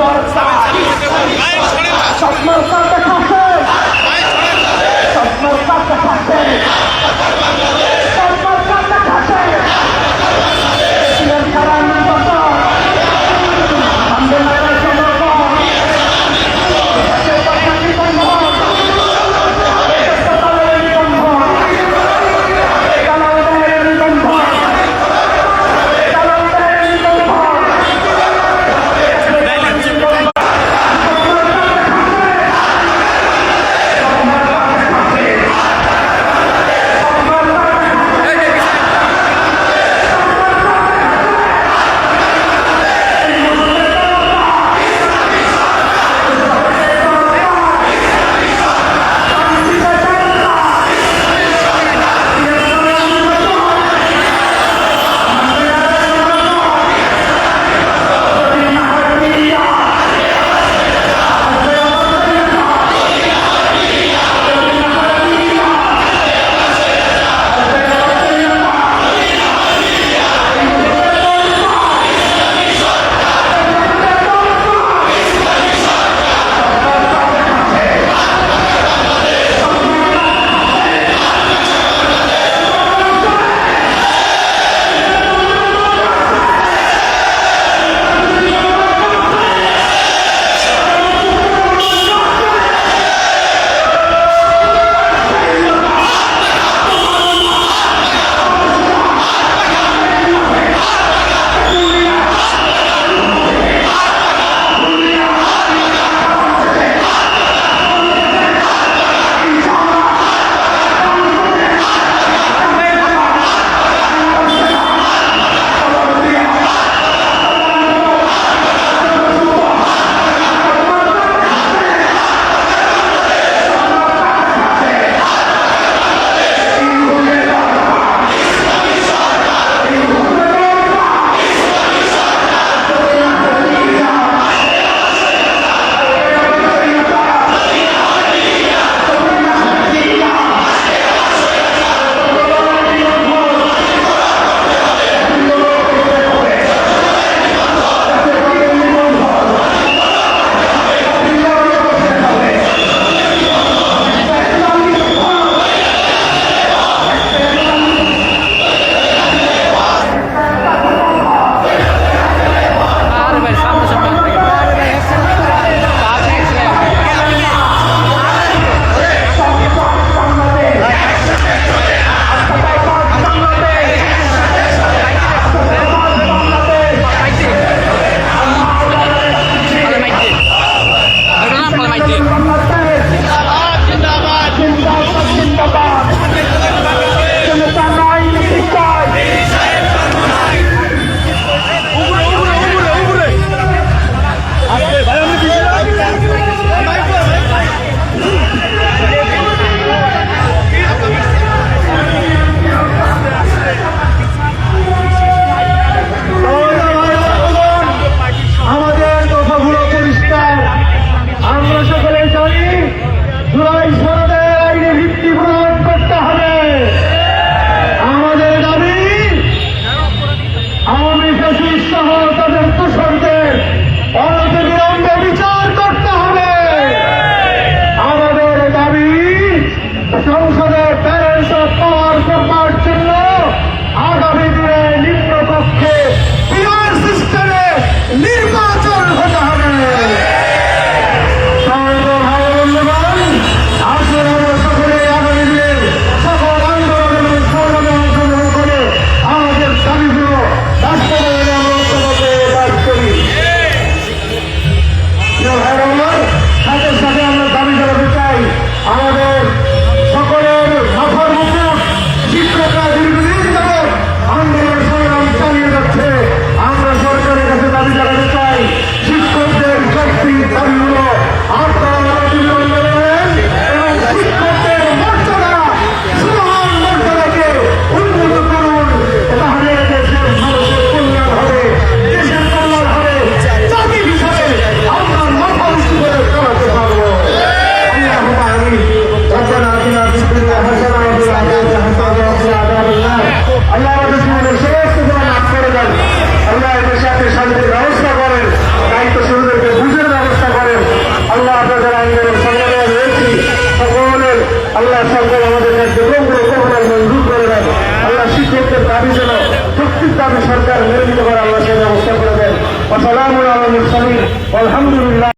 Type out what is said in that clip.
Lord আল্লাহ সরকার আমাদের কার্যক্রম করে কখনো মঞ্জুর করে দেন। আল্লাহ শিক্ষকদের দাবি যেন প্রত্যেক দাবি সরকার মেনে নিতে আল্লাহ সে ব্যবস্থা করে দেন। আসসালামু আলাইকুম আলহামদুলিল্লাহ।